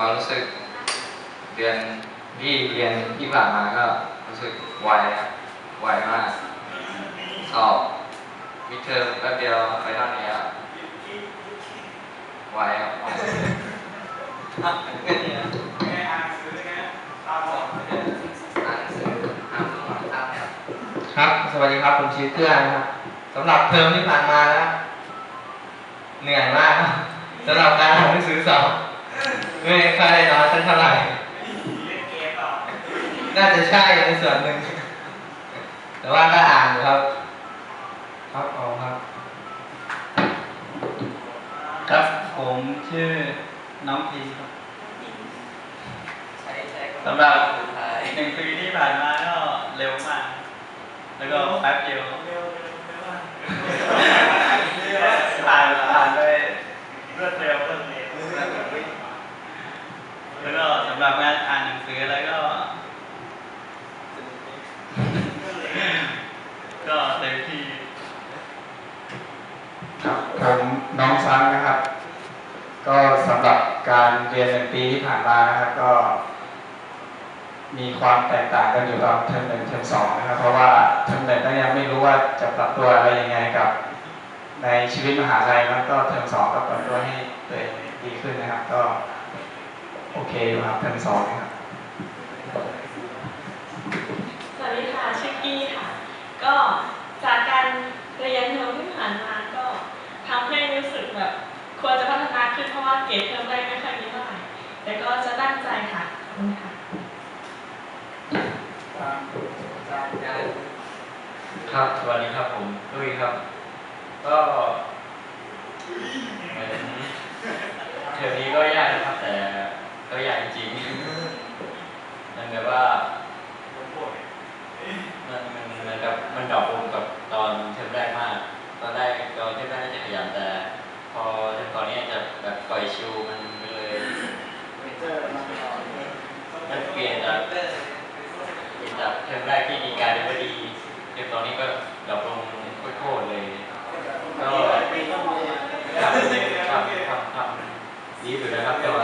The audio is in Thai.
ความรู้สึกเดือนที่เรียนที่ผ่านมาก็รู้สึกไวครับไวมากสอบมิดเทอมแป๊บเดียวไปเท่านี้ครับไวครับไวครับเงินเนี่ยอ่านหนังสือห้ามสมัครข้ามครับครับสวัสดีครับ ผมชื่อเกื้อนะครับสำหรับเทอมที่ผ่านมานะครับเหนื่อยมากครับสำหรับการอ่านหนังสือสอบ ไม่ค่อยได้นอนสักเท่าไหร่น่าจะใช่ในส่วนหนึ่ง แต่ว่าก็อ่านอยู่ครับ ครับเอาครับ ครับผมชื่อน้องพีครับใช้ใช้สำหรับหนึ่งปีที่ผ่านมาก็เร็วมาก แล้วก็แป๊บเดียวผ่านผ่านไปรวดเร็วรวดเร็วแล้วก็สำหรับงา หนังสือแล้วก็ ก็เต็มที่ครับผมน้องช้างนะครับ ก็สำหรับการเรียนหนึ่งปีที่ผ่านมานะครับก็ มีความแตกต่างกันอยู่ตอนเทอมหนึ่งเทอมสองนะครับ เพราะว่าเทอมหนึ่งก็ยังไม่รู้ว่าจะปรับตัวอะไรยังไงกับ ในชีวิตมหาลัยแล้วก็เทอมสองก็ปรับตัวให้ตัวเองดีขึ้นนะครับ ก็ โอเคอยู่ครับเทอมสองนะครับ สวัสดีค่ะ ชื่อกี้ค่ะ ก็จากการเรียนเทอมที่ผ่านมาก็ทำให้รู้สึกแบบควรจะพัฒนาขึ้นเพราะว่าเกรดเทอมแรกไม่ค่อยมีเท่าไหร่แต่ก็จะตั้งใจค่ะขอบคุณค่ะครับสวัสดีครับผมตุ้ยครับ ก็เหมือนเทอมนี้ก็ยากนะครับแต่ก็ยากจริงๆมันแบบว่า มันมันเหมือนกับมันดรอปลงกับตอนเทอมแรกมาก ตอนแรกตอนเทอมแรกน่าจะขยันแต่ พอเทอมตอนนี้จะแบบปล่อยชิวมันมันเลยมันเปลี่ยนจากเปลี่ยนจาก เทอมแรกที่ดีกลายเป็นว่าดีเทอมตอนนี้ก็ดรอปลงโคตรๆเลย ก็ทำทำทำทำดีสุดนะครับแต่ว่า